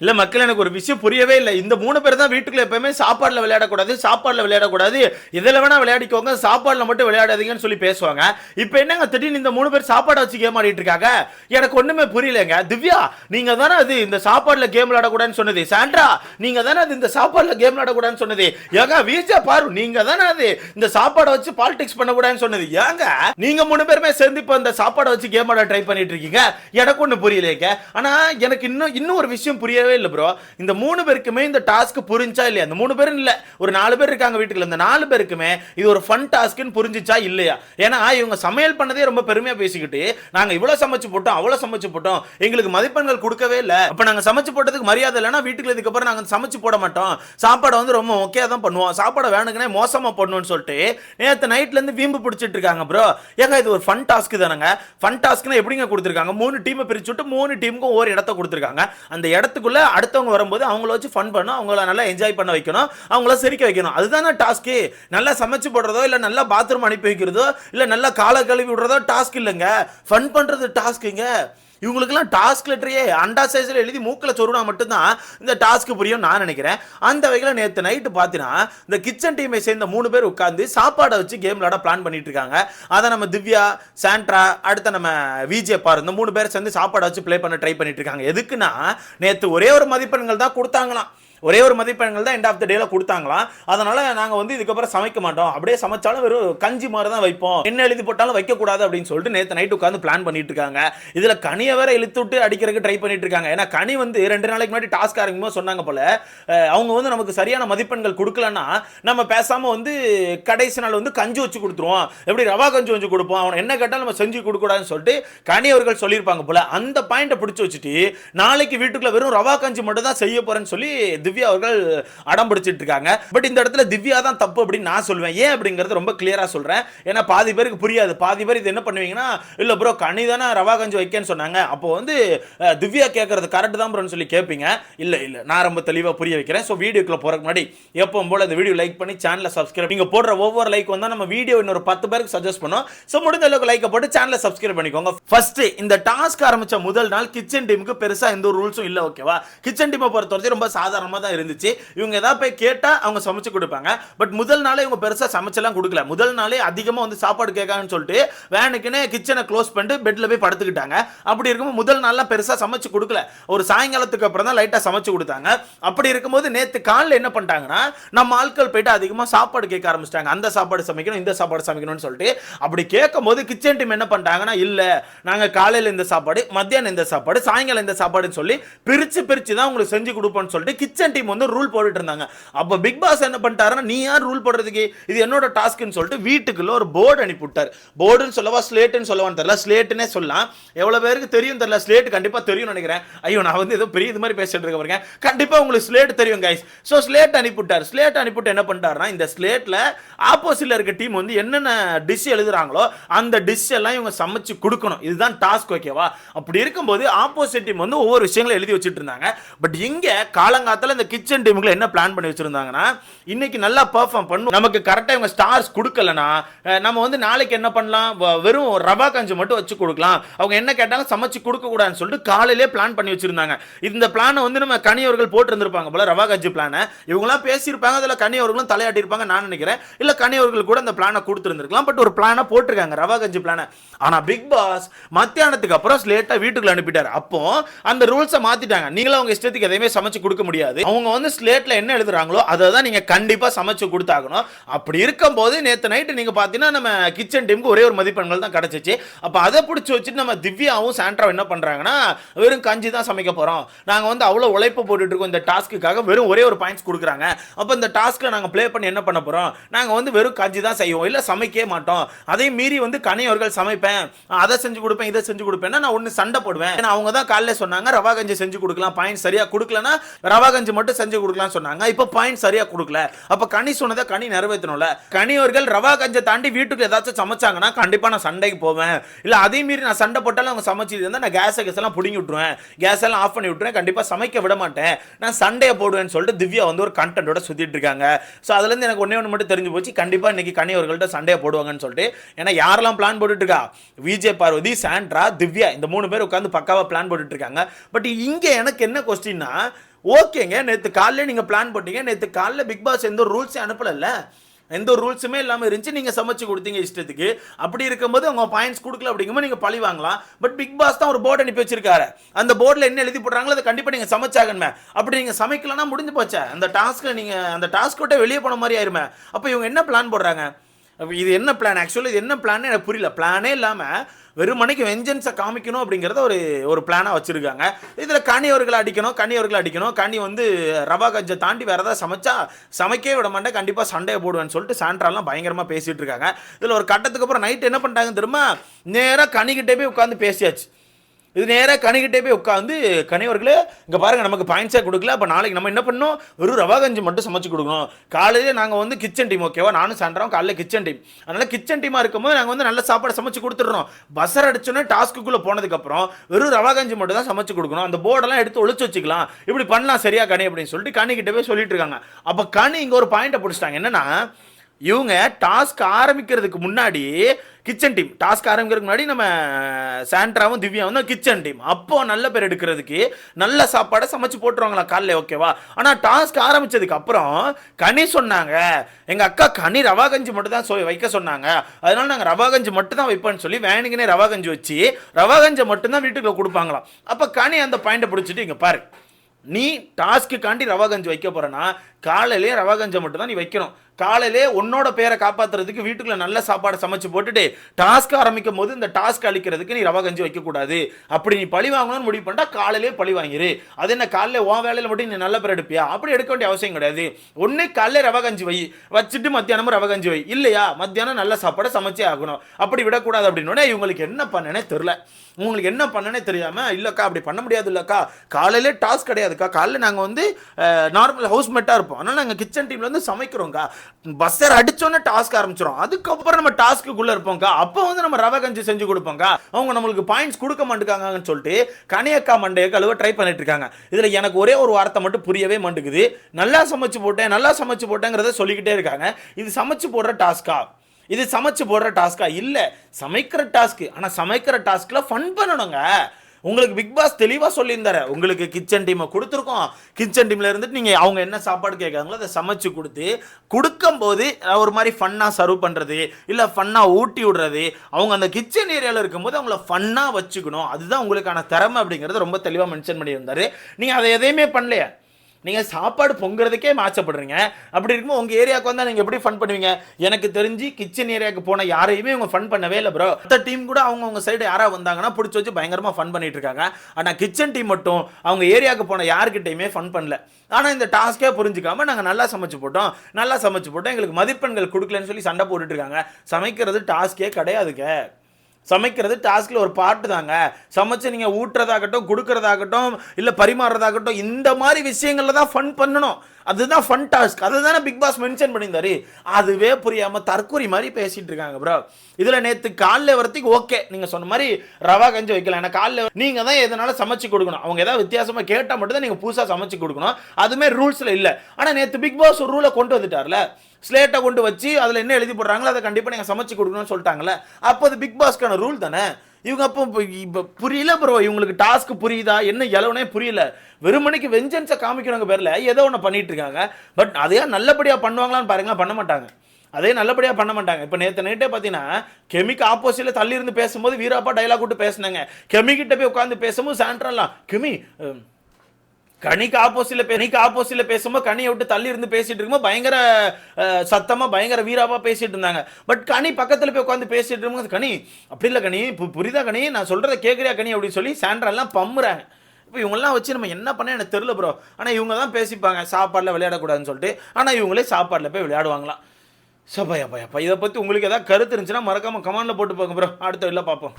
இல்ல மக்கள் எனக்கு ஒரு விஷயம் புரியவே இல்லை. இந்த மூணு பேர் தான் வீட்டுக்குள்ள எப்பவுமே சாப்பாடுல விளையாடக்கூடாது சாப்பாடுல விளையாடக்கூடாது. இதில் வேணா விளையாடிக்கோங்க சாப்பாடுல மட்டும் விளையாடாதீங்கன்னு சொல்லி பேசுவாங்க. இப்போ என்னங்க திடீர்னு இந்த மூணு பேர் சாப்பாடை வச்சு கேம் ஆடிட்டு இருக்காங்க? எனக்கு ஒண்ணுமே புரியலங்க. திவ்யா நீங்க தானே அது இந்த சாப்பாடுல கேம் விளையாடக்கூடாதுன்னு சொன்னது. சாண்ட்ரா நீங்க தானே அது இந்த சாப்பாடுல கேம் விளையாடக்கூடாதுன்னு சொன்னது. ஏங்க வீஜா பாரு நீங்க தானே அது இந்த சாப்பாடை வச்சு பாலிடிக்ஸ் பண்ணக்கூடாதுன்னு சொன்னது. ஏங்க நீங்க மூணு பேருமே சேர்ந்து இப்போ இந்த சாப்பாடை வச்சு கேம் ஆட ட்ரை பண்ணிட்டு இருக்கீங்க? எனக்கு ஒண்ணு புரியலைங்க. ஆனா எனக்கு இன்னும் இன்னும் ஒரு விஷயம் புரியவே இல்லை ப்ரோ இந்த மூணு பேருக்குமே இந்த டாஸ்க் புரிஞ்சா இல்லையா? இந்த மூணு பேரும் இல்லை. ஒரு நாலு பேர் இருக்காங்க வீட்டுக்குள்ள. இந்த நாலு பேருக்குமே இது ஒரு ஃபன் டாஸ்க்னு புரிஞ்சுச்சா இல்லையா? ஏன்னா இவங்க சமையல் பண்ணதே ரொம்ப பெருமையா பேசிக்கிட்டு நாங்க இவ்வளோ சமைச்சு போட்டோம் அவ்வளவு சமைச்சு போட்டோம் எங்களுக்கு மதிப்பெண்கள் கொடுக்கவே இல்லை. அப்போ நாங்க சமைச்சு போட்டதுக்கு மரியாதை இல்லைன்னா வீட்டுக்கு இதுக்கப்புறம் நாங்க சமைச்சு போட மாட்டோம். சாப்பாடை வந்து ரொம்ப ஓகே தான் பண்ணுவோம். சாப்பாடை வேணுங்கனே மோசமா பண்ணுவோம்னு சொல்லிட்டு நேத்து நைட்ல இருந்து வீம்பு பிடிச்சிட்டு இருக்காங்க ப்ரோ ஏங்க இது ஒரு ஃபன் டாஸ்க் தானங்க? ஃபன் டாஸ்க்னா எப்படிங்க கொடுத்துருக்காங்க? மூணு டீமை பிரிச்சு விட்டு மூணு டீமுக்கும் ஒரு இடத்த கொடுத்துருக்காங்க. அந்த இடத்துக்குள்ள அடுத்தவங்க வரும்போது அவங்கள வச்சு ஃபன் பண்ணணும் அவங்கள நல்லா என்ஜாய் பண்ண வைக்கணும் அவங்கள சிரிக்க வைக்கணும். அதுதானே டாஸ்க்கு நல்லா சமைச்சு போடுறதோ இல்லை நல்லா பாத்ரூம் அனுப்பி வைக்கிறதோ இல்லை நல்லா காலை கழுவி விடுறதோ டாஸ்க் இல்லைங்க. ஃபன் பண்ணுறது டாஸ்க்குங்க இவங்களுக்கெல்லாம் டாஸ்க் லெட்டரையே அண்டா சைஸில் எழுதி மூக்கில் சொருனா மட்டும்தான் இந்த டாஸ்க் புரியும் நான் நினைக்கிறேன். அந்த வகையில் நேற்று நைட்டு பார்த்தீங்கன்னா இந்த கிச்சன் டீமை சேர்ந்த மூணு பேர் உட்காந்து சாப்பாடை வச்சு கேம் விளாட பிளான் பண்ணிட்டு இருக்காங்க. அதை நம்ம திவ்யா சாண்ட்ரா அடுத்த நம்ம விஜே பாரு இந்த மூணு பேர் சேர்ந்து சாப்பாடை வச்சு ப்ளே பண்ண ட்ரை பண்ணிட்டு இருக்காங்க. எதுக்குன்னா நேற்று ஒரே ஒரு மதிப்பெண்கள் தான் கொடுத்தாங்களாம். ஒரே ஒரு மதிப்பெண்கள் தான் எண்ட் ஆஃப் த டேல கொடுத்தாங்களாம் அதனால நாங்கள் வந்து இதுக்கப்புறம் சமைக்க மாட்டோம். அப்படியே சமைச்சாலும் வெறும் கஞ்சி மாதிரி தான் வைப்போம். என்ன எழுதி போட்டாலும் வைக்கக்கூடாது அப்படின்னு சொல்லிட்டு நேற்று நைட்டு உட்காந்து பிளான் பண்ணிட்டு இருக்காங்க. இதில் கனியை வேற இழுத்து விட்டு அடிக்கிறதுக்கு ட்ரை பண்ணிட்டு இருக்காங்க. ஏன்னா கனி வந்து ரெண்டு நாளைக்கு முன்னாடி டாஸ்க் ஆரம்பிக்கும் சொன்னாங்க போல. அவங்க வந்து நமக்கு சரியான மதிப்பெண்கள் கொடுக்கலன்னா நம்ம பேசாம வந்து கடைசி நாள் வந்து கஞ்சி வச்சு கொடுத்துருவோம். எப்படி ரவா கஞ்சி வச்சு கொடுப்போம். அவன் என்ன கேட்டாலும் நம்ம செஞ்சு கொடுக்கூடாதுன்னு சொல்லிட்டு கனி அவர்கள் சொல்லியிருப்பாங்க போல. அந்த பாயிண்ட்டை பிடிச்சி வச்சுட்டு நாளைக்கு வீட்டுக்குள்ள வெறும் ரவா கஞ்சி மட்டும் தான் செய்ய போறேன்னு சொல்லி திவ்யா அவர்கள் அடம் பிடிச்சிட்டு இருக்காங்க. பட் இந்த இடத்துல திவ்யா தான் தப்பு அப்படின்னு நான் சொல்லுவேன் ஏன் அப்படிங்கிறது ரொம்ப கிளியரா சொல்றேன். ஏன்னா பாதி பேருக்கு புரியாது. பாதி பேர் இது என்ன பண்ணுவீங்கன்னா இல்ல ப்ரோ கனி தானே ரவா கஞ்சி வைக்கன்னு சொன்னாங்க. அப்போ வந்து திவ்யா கேட்கறது கரெக்ட் தான் ப்ரோன்னு சொல்லி கேட்பீங்க இல்ல இல்ல. நான் ரொம்ப தெளிவா புரிய வைக்கிறேன். ஸோ வீடியோக்குள்ள போகிறக்கு முன்னாடி எப்பவும் போல இந்த வீடியோ லைக் பண்ணி சேனலை சப்ஸ்கிரைப் நீங்க போடுற ஒவ்வொரு லைக் வந்தா நம்ம வீடியோ இன்னொரு பத்து பேருக்கு சஜஸ்ட் பண்ணோம். ஸோ முடிஞ்ச அளவுக்கு லைக்கை போட்டு சேனலை சப்ஸ்கிரைப் பண்ணிக்கோங்க. ஃபர்ஸ்ட் இந்த டாஸ்க் ஆரம்பிச்ச முதல் நாள் கிச்சன் டீமுக்கு பெருசா எந்த ஒரு ரூல்ஸும் இல்ல ஓகேவா கிச்சன் டீமை பொறுத்தவரைக்கும் ரொம்ப சாதாரணமா தான் இருந்துச்சு. இவங்க ஏதாவது போய் கேட்டால் அவங்க சமைச்சு கொடுப்பாங்க. பட் முதல் நாளே இவங்க பெருசாக சமைச்செல்லாம் கொடுக்கல. முதல் நாளே அதிகமாக வந்து சாப்பாடு கேட்காங்கன்னு சொல்லிட்டு வேனுக்குன்னு கிச்சனை க்ளோஸ் பண்ணிட்டு பெட்ல போய் படுத்துக்கிட்டாங்க. அப்படி இருக்கும்போது முதல் நாள்லாம் பெருசாக சமைச்சு கொடுக்கல. ஒரு சாயங்காலத்துக்கு அப்புறம் தான் லைட்டாக சமைச்சு கொடுத்தாங்க. அப்படி இருக்கும்போது நேற்று காலைல என்ன பண்ணிட்டாங்கன்னா நம்ம ஆட்கள் போயிட்டு அதிகமாக சாப்பாடு கேட்க ஆரம்பிச்சிட்டாங்க. அந்த சாப்பாடு சமைக்கணும் இந்த சாப்பாடு சமைக்கணும்னு சொல்லிட்டு அப்படி கேட்கும் போது கிச்சன் டீம் என்ன பண்ணிட்டாங்கன்னா இல்லை நாங்கள் காலையில் இந்த சாப்பாடு மத்தியானம் இந்த சாப்பாடு சாயங்காலம் இந்த சாப்பாடுன்னு சொல்லி பிரித்து பிரித்து தான் உங்களுக்கு செஞ்சு கொடுப்போம்னு சொல்லிட்டு கிச்சன் டீம் வந்து ரூல் போட்டுட்டு இருந்தாங்க. அப்ப பிக் பாஸ் என்ன பண்ணிட்டாருன்னா நீ யார் ரூல் போடுறதுக்கு? இது என்னோட டாஸ்க்னு சொல்லிட்டு வீட்டுக்குள்ள ஒரு போர்டு அனுப்பிவிட்டார். போர்டுன்னு சொல்லவா ஸ்லேட்டுன்னு சொல்லவான்னு தெரியல. ஸ்லேட்டுனே சொல்லலாம். எவ்வளவு பேருக்கு தெரியும் தெரியல. ஸ்லேட் கண்டிப்பா தெரியும் நினைக்கிறேன். ஐயோ நான் வந்து ஏதோ பெரிய இது மாதிரி பேசிட்டு இருக்க பாருங்க. கண்டிப்பா உங்களுக்கு ஸ்லேட் தெரியும் கைஸ் ஸோ ஸ்லேட் அனுப்பிவிட்டார். ஸ்லேட் அனுப்பிவிட்டு என்ன பண்ணிட்டாருன்னா இந்த ஸ்லேட்ல ஆப்போசிட்ல இருக்க டீம் வந்து என்னென்ன டிஷ் எழுதுறாங்களோ அந்த டிஷ் எல்லாம் இவங்க சமைச்சு கொடுக்கணும். இதுதான் டாஸ்க் ஓகேவா அப்படி இருக்கும்போது ஆப்போசிட் டீம் வந்து ஒவ்வொரு விஷயங்களும் எழுதி வச்சுட்டு இருந்தாங்க. பட் இங்க காலங்காத்தில் இந்த கிச்சன் டீமுக்குள்ள என்ன பிளான் பண்ணி வச்சிருந்தாங்கன்னா இன்னைக்கு நல்லா பெர்ஃபார்ம் பண்ணும். நமக்கு கரெக்டாக இவங்க ஸ்டார்ஸ் கொடுக்கலனா நம்ம வந்து நாளைக்கு என்ன பண்ணலாம்? வெறும் ரவா கஞ்சி மட்டும் வச்சு கொடுக்கலாம். அவங்க என்ன கேட்டாலும் சமைச்சு கொடுக்க கூடாதுன்னு சொல்லிட்டு காலையிலே பிளான் பண்ணி வச்சிருந்தாங்க. இந்த பிளானை வந்து நம்ம கனியவர்கள் போட்டிருந்திருப்பாங்க போல ரவா கஞ்சி பிளானை இவங்களாம் பேசியிருப்பாங்க அதில் கனியவர்களும் தலையாட்டியிருப்பாங்க நான் நினைக்கிறேன். இல்லை கனியவர்கள் கூட அந்த பிளானை கொடுத்துருந்துருக்கலாம் பட் ஒரு பிளானை போட்டிருக்காங்க ரவா கஞ்சி பிளானை ஆனால் பிக் பாஸ் மத்தியானத்துக்கு அப்புறம் லேட்டாக வீட்டுக்குள்ள அனுப்பிட்டாரு. அப்போ அந்த ரூல்ஸை மாற்றிட்டாங்க நீங்களும் அவங்க இஷ்டத்துக்கு எதையுமே சமைச்சு கொடுக்க முடியாது. அவங்க வந்து ஸ்லேட்டில் என்ன எழுதுறாங்களோ அதை தான் நீங்கள் கண்டிப்பாக சமைச்சு கொடுத்தாகணும். அப்படி இருக்கும்போது நேற்று நைட்டு நீங்கள் பார்த்தீங்கன்னா நம்ம கிச்சன் டீமுக்கு ஒரே ஒரு மதிப்பெண்கள் தான் கிடச்சிச்சு. அப்போ அதை பிடிச்சி வச்சுட்டு நம்ம திவ்யாவும் சாண்ட்ராவும் என்ன பண்ணுறாங்கன்னா வெறும் கஞ்சி தான் சமைக்க போகிறோம் நாங்கள் வந்து அவ்வளோ உழைப்பு போட்டுட்டு இருக்கோம் இந்த டாஸ்க்குக்காக வெறும் ஒரே ஒரு பாயிண்ட்ஸ் கொடுக்குறாங்க. அப்போ இந்த டாஸ்க்கில் நாங்கள் ப்ளே பண்ணி என்ன பண்ண போகிறோம் நாங்கள் வந்து வெறும் கஞ்சி தான் செய்வோம். இல்லை சமைக்கவே மாட்டோம். அதையும் மீறி வந்து கனியவர்கள் சமைப்பேன். அதை செஞ்சு கொடுப்பேன் இதை செஞ்சு கொடுப்பேன்னா நான் ஒன்று சண்டை போடுவேன். ஏன்னா அவங்க தான் காலையில் சொன்னாங்க ரவா கஞ்சி செஞ்சு கொடுக்கலாம் பாயிண்ட் சரியாக கொடுக்கலன்னா ரவா கஞ்சி மட்டும் செஞ்சு கொடுக்கலாம்னு சொன்னாங்க. இப்போ பாயிண்ட் சரியாக கொடுக்கல. அப்போ கனி சொன்னதை கனி நிறைவேற்றணும்ல. கனியவர்கள் ரவா கஞ்சை தாண்டி வீட்டுக்கு ஏதாச்சும் சமைச்சாங்கன்னா கண்டிப்பாக நான் சண்டைக்கு போவேன். இல்லை அதே மீறி நான் சண்டை போட்டாலும் அவங்க சமைச்சு இருந்தால் நான் கேஸை கேஸ் எல்லாம் பிடுங்கி விட்டுருவேன். கேஸ் எல்லாம் ஆஃப் பண்ணி விட்டுருவேன். கண்டிப்பாக சமைக்க விட மாட்டேன். நான் சண்டையை போடுவேன்னு சொல்லிட்டு திவ்யா வந்து ஒரு கண்டென்ட்டோட சுற்றிட்டு இருக்காங்க. ஸோ அதுலேருந்து எனக்கு ஒன்றே ஒன்று மட்டும் தெரிஞ்சு போச்சு. கண்டிப்பாக இன்னைக்கு கனியவர்கள்ட்ட சண்டையை போடுவாங்கன்னு சொல்லிட்டு. ஏன்னா யாரெல்லாம் பிளான் போட்டுட்டு இருக்கா? விஜய் பார்வதி சாண்ட்ரா திவ்யா இந்த மூணு பேர் உட்காந்து பக்காவாக பிளான் போட்டுட்டு இருக்காங்க. பட் இங்கே எனக்கு என்ன கொஸ்டின்னா ஓகேங்க. நேற்று காலையில் நீங்கள் பிளான் பண்ணீங்க நேற்று காலையில் பிக் பாஸ் எந்த ஒரு அனுப்பலைல்ல. எந்த ஒரு ரூல்ஸுமே இல்லாமல் இருந்துச்சு. நீங்கள் சமைச்சு கொடுத்தீங்க இஷ்டத்துக்கு. அப்படி இருக்கும்போது அவங்க பாயிண்ட்ஸ் கொடுக்கல அப்படிங்கும்போது நீங்கள் பழி வாங்கலாம். பட் பிக் பாஸ் தான் ஒரு போர்டு அனுப்பி வச்சிருக்காரு. அந்த போர்டில் என்ன எழுதி போடுறாங்களோ அதை கண்டிப்பாக நீங்கள் சமைச்சாகணுமே. அப்படி நீங்கள் சமைக்கலன்னா முடிஞ்சு போச்சே. அந்த டாஸ்க்கை நீங்கள் அந்த டாஸ்க் விட்டு வெளியே போன மாதிரி ஆயிருமே. அப்போ இவங்க என்ன பிளான் போடுறாங்க? இது என்ன பிளான் ஆக்சுவலி இது என்ன பிளான் எனக்கு புரியல. பிளானே இல்லாமல் வெறுமனைக்கு வெஞ்சன்ஸை காமிக்கணும் அப்படிங்கிறத ஒரு ஒரு பிளானாக வச்சுருக்காங்க. இதில் கனி அவர்களை அடிக்கணும் கனி அவர்களை அடிக்கணும். கனி வந்து ரவா கஞ்சை தாண்டி வேறு ஏதாவது சமைச்சா சமைக்கவே விட மாட்டேன். கண்டிப்பாக சண்டையை போடுவேன்னு சொல்லிட்டு சாண்ட்ராலாம் பயங்கரமாக பேசிகிட்டு இருக்காங்க. இதில் ஒரு கட்டத்துக்கு அப்புறம் நைட் என்ன பண்ணிட்டாங்க திரும்ப நேராக கனிக்கிட்டே போய் உட்காந்து பேசியாச்சு. இது நேராக கணிக்கிட்டே போய் உட்காந்து கணிவர்களே இங்கே பாருங்க நமக்கு பாயிண்ட்ஸாக கொடுக்கல அப்போ நாளைக்கு நம்ம என்ன பண்ணணும்? வெறும் ரவா கஞ்சி மட்டும் சமைச்சு கொடுக்கணும். காலையில் நாங்கள் வந்து கிச்சன் டீம் ஓகேவா நானும் சாயந்தரம் காலையில் கிச்சன் டீம் அதனால் கிச்சன் டீமாக இருக்கும்போது நாங்கள் வந்து நல்ல சாப்பாடு சமைச்சு கொடுத்துட்றோம். பஸ்ஸர் அடிச்சோன்னே டாஸ்க்குள்ளே போனதுக்கப்புறம் வெறும் ரவா கஞ்சி மட்டும் தான் சமைச்சு கொடுக்கணும். அந்த போர்டெல்லாம் எடுத்து ஒழிச்சு வச்சுக்கலாம். இப்படி பண்ணலாம் சரியா கனி? அப்படின்னு சொல்லிட்டு கணிக்கிட்டே போய் சொல்லிட்டு இருக்காங்க. அப்போ கணி இங்கே ஒரு பாயிண்ட்டை பிடிச்சிட்டாங்க. என்னன்னா இவங்க டாஸ்க் ஆரம்பிக்கிறதுக்கு முன்னாடி கிச்சன் டீம் டாஸ்க் ஆரம்பிக்கிறதுக்கு முன்னாடி நம்ம சாண்ட்ராவும் திவ்யாவும் தான் கிச்சன் டீம் அப்போ நல்ல பேர் எடுக்கிறதுக்கு நல்ல சாப்பாடை சமைச்சு போட்டுருவாங்களா காலைல ஓகேவா ஆனால் டாஸ்க் ஆரம்பிச்சதுக்கு அப்புறம் கனி சொன்னாங்க. எங்கள் அக்கா கனி ரவா கஞ்சி மட்டும் தான் சொ வைக்க சொன்னாங்க. அதனால நாங்கள் ரவா கஞ்சி மட்டும் தான் வைப்போம்னு சொல்லி வேணுங்கனே ரவா கஞ்சி வச்சு ரவா கஞ்சை மட்டும் தான் வீட்டுக்குள்ள கொடுப்பாங்களாம். அப்போ கனி அந்த பாயிண்டை பிடிச்சிட்டு இங்கே பாரு. நீ டாஸ்க்குக்காண்டி ரவா கஞ்சி வைக்க போறேன்னா காலையிலே ரவா கஞ்சை மட்டும் தான் நீ வைக்கணும். காலையிலே உன்னோட பேரை காப்பாத்துறதுக்கு வீட்டுக்குள்ளே நல்ல சாப்பாடு சமைச்சு போட்டுட்டு டாஸ்க் ஆரம்பிக்கும் போது இந்த டாஸ்க் அழிக்கிறதுக்கு நீ ரவா கஞ்சி வைக்கக்கூடாது அப்படி நீ பழி வாங்கணும்னு முடிவு பண்ணிட்டா காலையிலே பழி வாங்கிரு. அது என்ன காலையில் உன் வேலையில் மட்டும் நீ நல்ல பேர் எடுப்பியா? அப்படி எடுக்க வேண்டிய அவசியம் கிடையாது. ஒன்னே காலையில் ரவா கஞ்சி வை. வச்சுட்டு மத்தியானமும் ரவா கஞ்சி வை. இல்லையா? மத்தியானம் நல்ல சாப்பாடை சமைச்சே ஆகணும். அப்படி விடக்கூடாது அப்படின்னு இவங்களுக்கு என்ன பண்ணனே தெரில உங்களுக்கு என்ன பண்ணனே தெரியாமல் இல்லைக்கா அப்படி பண்ண முடியாது இல்லைக்கா. காலையிலே டாஸ்க் கிடையாதுக்கா. காலையில் நாங்கள் வந்து நார்மல் ஹவுஸ் மேட்டா இருப்போம். ஆனால் நாங்கள் கிச்சன் டீமில் வந்து சமைக்கிறோம்க்கா. பஸ்ஸர் அடிச்சோன்னே டாஸ்க் ஆரம்பிச்சிடும் அதுக்கப்புறம் நம்ம டாஸ்க்குள்ள இருப்போம்க்கா. அப்போ வந்து நம்ம ரவை கஞ்சி செஞ்சு கொடுப்போம்க்கா. அவங்க நம்மளுக்கு பாயிண்ட்ஸ் கொடுக்க மாட்டேங்காங்கன்னு சொல்லிட்டு கனியக்கா மண்டையை கழுவ ட்ரை பண்ணிட்டு இருக்காங்க. இதுல எனக்கு ஒரே ஒரு வார்த்தை மட்டும் புரியவே மாட்டேங்குது. நல்லா சமைச்சு போட்டேன் நல்லா சமைச்சு போட்டேங்கிறத சொல்லிக்கிட்டே இருக்காங்க. இது சமைச்சு போடுற டாஸ்கா இது சமைச்சு போடுற டாஸ்கா இல்ல. சமைக்கிற டாஸ்க் ஆனா சமைக்கிற டாஸ்க்ல ஃபன் பண்ணணுங்க. உங்களுக்கு பிக் பாஸ் தெளிவாக சொல்லியிருந்தாரு. உங்களுக்கு கிச்சன் டீமை கொடுத்துருக்கோம். கிச்சன் டீமில் இருந்துட்டு நீங்கள் அவங்க என்ன சாப்பாடு கேட்குறாங்களோ அதை சமைச்சு கொடுத்து கொடுக்கும்போது ஒரு மாதிரி ஃபன்னாக சர்வ் பண்ணுறது இல்லை ஃபன்னாக ஊட்டி விடுறது அவங்க அந்த கிச்சன் ஏரியாவில் இருக்கும்போது அவங்கள ஃபன்னாக வச்சுக்கணும். அதுதான் உங்களுக்கான திறமை அப்படிங்கிறது ரொம்ப தெளிவாக மென்ஷன் பண்ணியிருந்தாரு. நீங்கள் அதை எதையுமே பண்ணலையே. நீங்கள் சாப்பாடு பொங்குறதுக்கே மாச்சப்படுறீங்க அப்படி இருக்கும்போது உங்கள் ஏரியாவுக்கு வந்தால் நீங்கள் எப்படி ஃபன் பண்ணுவீங்க? எனக்கு தெரிஞ்சு கிச்சன் ஏரியாவுக்கு போன யாரையுமே இவங்க ஃபன் பண்ணவே இல்லை ப்ரோ மற்ற டீம் கூட அவங்க அவங்க சைடு யாராவது வந்தாங்கன்னா பிடிச்சி வச்சு பயங்கரமாக ஃபன் பண்ணிட்டு இருக்காங்க. ஆனால் கிச்சன் டீம் மட்டும் அவங்க ஏரியாவுக்கு போன யாருக்கிட்டையுமே ஃபன் பண்ணல. ஆனால் இந்த டாஸ்க்கே புரிஞ்சுக்காம நாங்கள் நல்லா சமைச்சு போட்டோம். நல்லா சமைச்சு போட்டோம். எங்களுக்கு மதிப்பெண்கள் கொடுக்கலன்னு சொல்லி சண்டை போட்டுட்டு இருக்காங்க. சமைக்கிறது டாஸ்க்கே கிடையாதுங்க. சமைக்கிறது டாஸ்கில் ஒரு பாட்டு தாங்க. சமைச்சு நீங்கள் ஊட்டுறதாகட்டும் கொடுக்கறதாகட்டும் இல்லை பரிமாறுறதாகட்டும் இந்த மாதிரி விஷயங்களில் தான் ஃபன் பண்ணணும். அதுதான் ஃபன் டாஸ்க் அதை தானே பிக் பாஸ் மென்ஷன் பண்ணியிருந்தாரு. அதுவே புரியாமல் தற்கொலை மாதிரி பேசிகிட்டு இருக்காங்க ப்ரோ இதில் நேற்று காலில் வரத்துக்கு ஓகே நீங்கள் சொன்ன மாதிரி ரவா கஞ்சி வைக்கலாம் ஏன்னா காலைல நீங்கள் தான் எதனால சமைச்சு கொடுக்கணும்? அவங்க ஏதாவது வித்தியாசமாக கேட்டால் மட்டும் தான் நீங்கள் புதுசாக சமைச்சு கொடுக்கணும். அதுவுமே ரூல்ஸில் இல்லை. ஆனால் நேற்று பிக் பாஸ் ஒரு ரூலை கொண்டு வந்துட்டார்ல. ஸ்லேட்டை கொண்டு வச்சு அதில் என்ன எழுதி போடுறாங்களோ அதை கண்டிப்பாக நீங்கள் சமைச்சு கொடுக்கணும்னு சொல்லிட்டாங்களே அப்போ அது பிக் பாஸ்க்கான ரூல் தானே? இவங்க அப்போ இப்போ- புரியல ப்ரோ இவங்களுக்கு டாஸ்க் புரியுதா? என்ன எலவனே புரியல. வெறுமனைக்கு வெஞ்சன்ஸை காமிக்கிறவங்க பேரில் ஏதோ ஒன்று பண்ணிட்டு இருக்காங்க. பட் அதையே நல்லபடியாக பண்ணுவாங்களான்னு பாருங்களா பண்ண மாட்டாங்க. அதே நல்லபடியாக பண்ண மாட்டாங்க. இப்போ நேற்று நைட்டே பார்த்தீங்கன்னா கெமிக்கு ஆப்போசிட்டில் தள்ளி இருந்து பேசும்போது வீராப்பா டைலாக் விட்டு பேசினாங்க. கெமிக்கிட்ட போய் உட்காந்து பேசும்போது சாண்ட்ரலாம் கெமி கனிக்கு ஆப்போசிட்ல கனிக்கு ஆப்போசிட்ல பேசும்போது கனியை விட்டு தள்ளி இருந்து பேசிட்டு இருக்கும்போது பயங்கர சத்தமா பயங்கர வீராவா பேசிட்டு இருந்தாங்க. பட் கனி பக்கத்துல போய் உட்காந்து பேசிட்டு இருக்கும்போது கனி அப்படி இல்லை கனி புரியுதா கனி? நான் சொல்றதை கேட்குறியா கனி? அப்படின்னு சொல்லி சாண்ட்ரெல்லாம் பம்முறாங்க. இப்போ இவங்கெல்லாம் வச்சு நம்ம என்ன பண்ண எனக்கு தெரியல ப்ரோ ஆனால் இவங்க தான் பேசிப்பாங்க. சாப்பாடில் விளையாடக்கூடாதுன்னு சொல்லிட்டு. ஆனால் இவங்களே சாப்பாடில் போய் விளையாடுவாங்களாம். சபையா பையப்பா இதை பற்றி உங்களுக்கு ஏதாவது கருத்து இருந்துச்சுன்னா மறக்காம கமாண்டில் போட்டு போங்க ப்ரோ அடுத்த இல்லை பார்ப்போம்.